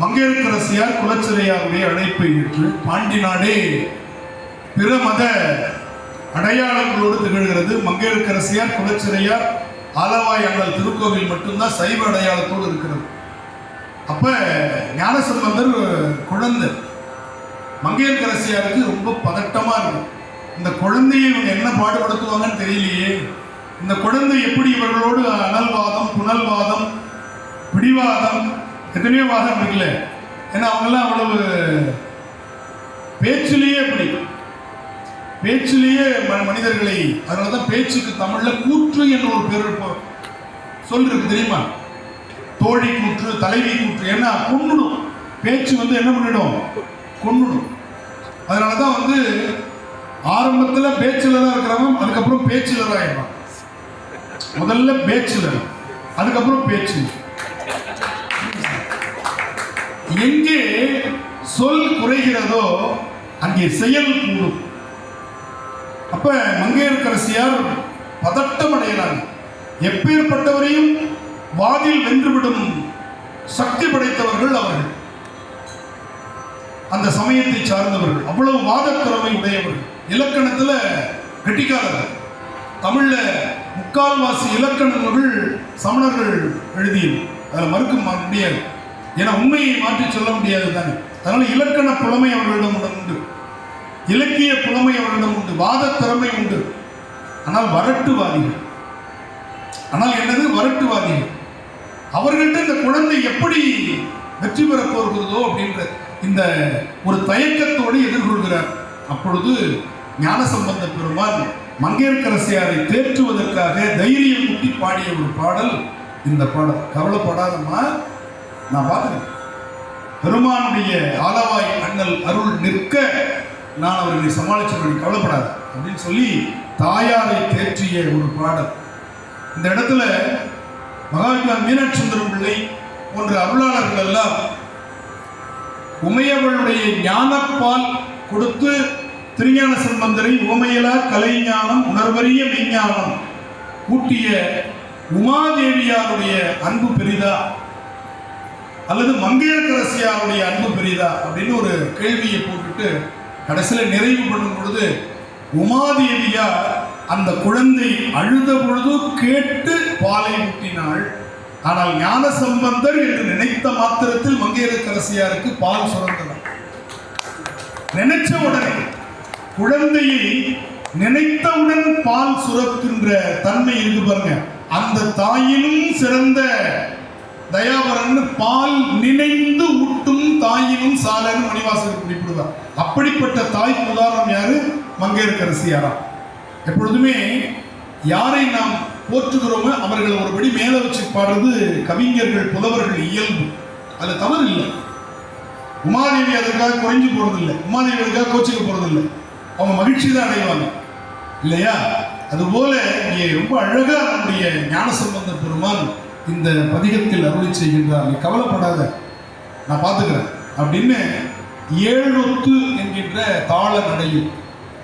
மங்கையரசியார் குலச்சிறையாருடைய அழைப்பை ஏற்று பாண்டி நாடே பிற மத அடையாளங்களோடு திகழ்கிறது. மங்கையரசியார் குலச்சிறையார் ஆலவாய் அண்ணல் திருக்கோவில் மட்டும்தான் சைவ அடையாளத்தோடு இருக்கிறது. அப்ப ஞானசம்பந்தர் குழந்தை. மங்கையரசியாருக்கு ரொம்ப பதட்டமா இருக்கும் இந்த குழந்தையை இவங்க என்ன பாடுபடுத்துவாங்கன்னு தெரியலையே. இந்த குழந்தை எப்படி இவர்களோடு அனல்வாதம் புனல்வாதம் பிடிவாதம் எத்தனையோ வாதம் இருக்குல்ல? ஏன்னா அவங்கெல்லாம் அவ்வளவு பேச்சிலேயே அப்படி பேச்சிலேயே ம- மனிதர்களை அதனால தான் பேச்சுக்கு தமிழில் கூற்று என்ற ஒரு பேர் இருப்போம் சொல் இருக்கு தெரியுமா? தோழி கூற்று தலைவி கூற்று ஏன்னா கொன்னுடும். பேச்சு வந்து என்ன பண்ணிடும்? கொண்டுடும் அதனால தான் வந்து ஆரம்பத்தில் பேச்சிலராக இருக்கிறவன் அதுக்கப்புறம் பேச்சிலராக ஆயிடுவான் முதல்ல பேச்சில் அதுக்கப்புறம் பேச்சு. எங்கே சொல் குறைகிறதோ அங்கே செயல் கூடும். அப்ப மங்கையர்கரசியார் பதட்டம் அடைகிறாங்க எப்பேற்பட்டவரையும் வாதில் வென்றுவிடும் சக்தி படைத்தவர்கள் அவர்கள். அந்த சமயத்தை சார்ந்தவர்கள். அவ்வளவு வாதத் திறமை உடையவர்கள். இலக்கணத்துல கெட்டிக்காரர்கள் தமிழ்ல முக்கால்வாசி இலக்கணங்கள் சமணர்கள் எழுதியது. அதில் மறுக்க முடியாது. ஏன்னா உண்மையை மாற்றி சொல்ல முடியாது தானே அதனால இலக்கண புலமை அவர்களிடம் உண்டு இலக்கிய புலமை அவர்களிடம் உண்டு வாத திறமை உண்டு. ஆனால் வரட்டுவாதிகள். ஆனால் என்னது? வரட்டுவாதிகள். அவர்கள்ட்ட இந்த குழந்தை எப்படி வெற்றி பெறப் போகிறதோ அப்படின்ற இந்த ஒரு தயக்கத்தோடு எதிர்கொள்கிறார். அப்பொழுது ஞானசம்பந்த பெருமான் மங்கையர்கரசியாரை தேற்றுவதற்காக தைரியம் ஊட்டி பாடிய ஒரு பாடல் இந்த பாடல். கவலைப்படாதம்மா. நான் பார்த்துக்கிறேன் பெருமானுடைய ஆலவாய் அண்ணல் அருள் நிற்க நான் அவர்களை சமாளிச்சபடி கவலைப்படாது அப்படின்னு சொல்லி தாயாரை தேற்றிய ஒரு பாடல். இந்த இடத்துல மகாவித்வா மீனாட்சி சுந்தரம் பிள்ளை போன்ற அருளாளர்கள் எல்லாம் உமையவளுடைய ஞானப்பால் கொடுத்து திருஞான சம்பந்தரை உமையலா கலைஞானம் உணர்வறிய மெய்ஞானம் கூட்டிய உமாதேவியாருடைய அன்பு பெரிதா. அல்லது மங்கையர்க்கரசியாருடைய அன்பு பெரியதா அப்படின்னு ஒரு கேள்வியை போட்டுட்டு கடைசியில் நிறைவு பண்ணும் பொழுது உமாதேவியார் அந்த குழந்தை அழுத பொழுது கேட்டு பாலை ஊட்டினாள். ஆனால் ஞான சம்பந்தர் என்று நினைத்த மாத்திரத்தில் மங்கையரசியாருக்கு பால் சுரந்தனர் நினைச்ச உடனே குழந்தையை நினைத்தவுடன் பால் சுரக்கின்ற தன்மை இருக்கு பாருங்க. அந்த தாயினும் சிறந்த தயாவரன் பால் நினைந்து ஊட்டும் தாயினும் சாலனும் மணிவாசகர் குறிப்பிடுவார். அப்படிப்பட்ட தாய்க்கு உதாரணம் யாரு? மங்கையர்க்கரசியாரா எப்பொழுதுமே யாரை நாம் போற்றுகிறோமோ அவர்களை ஒருபடி மேல வச்சு பாடுறது கவிஞர்கள் புலவர்கள் இயல்பு. அது தவறு இல்லை. உமாதேவி அதற்காக குறைஞ்சு போறதில்லை. உமாதேவி அதற்காக கோச்சிக்க போறதில்லை. அவங்க மகிழ்ச்சி தான் அடைவாங்க. இல்லையா? அதுபோல இங்கே ரொம்ப அழகா நம்முடைய ஞானசம்பந்த பெருமான் இந்த பதிகத்தில் அருளி செய்கின்றார் நீ கவலைப்படாத நான் பார்த்துக்கிறேன். அப்படின்னு ஏழொத்து என்கின்ற தாள நடையில்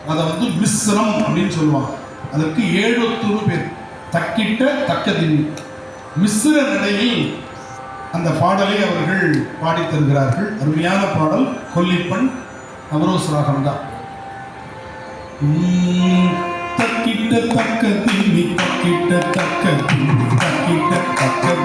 அதை வந்து மிஸ்ரம் அப்படின்னு சொல்லுவாங்க. அதற்கு ஏழொத்துன்னு பேர். தக்கிட்ட தக்கதின். மிஸ்ர நடையில் அந்த பாடலை அவர்கள் பாடித்தருகிறார்கள் அருமையான பாடல் கொல்லிப்பண் நவரோஸ் ராகம் தான் தக்கிட்ட தக்க திம்மி தக்கிட்ட தக்க திம்மி தக்கிட்ட தக்க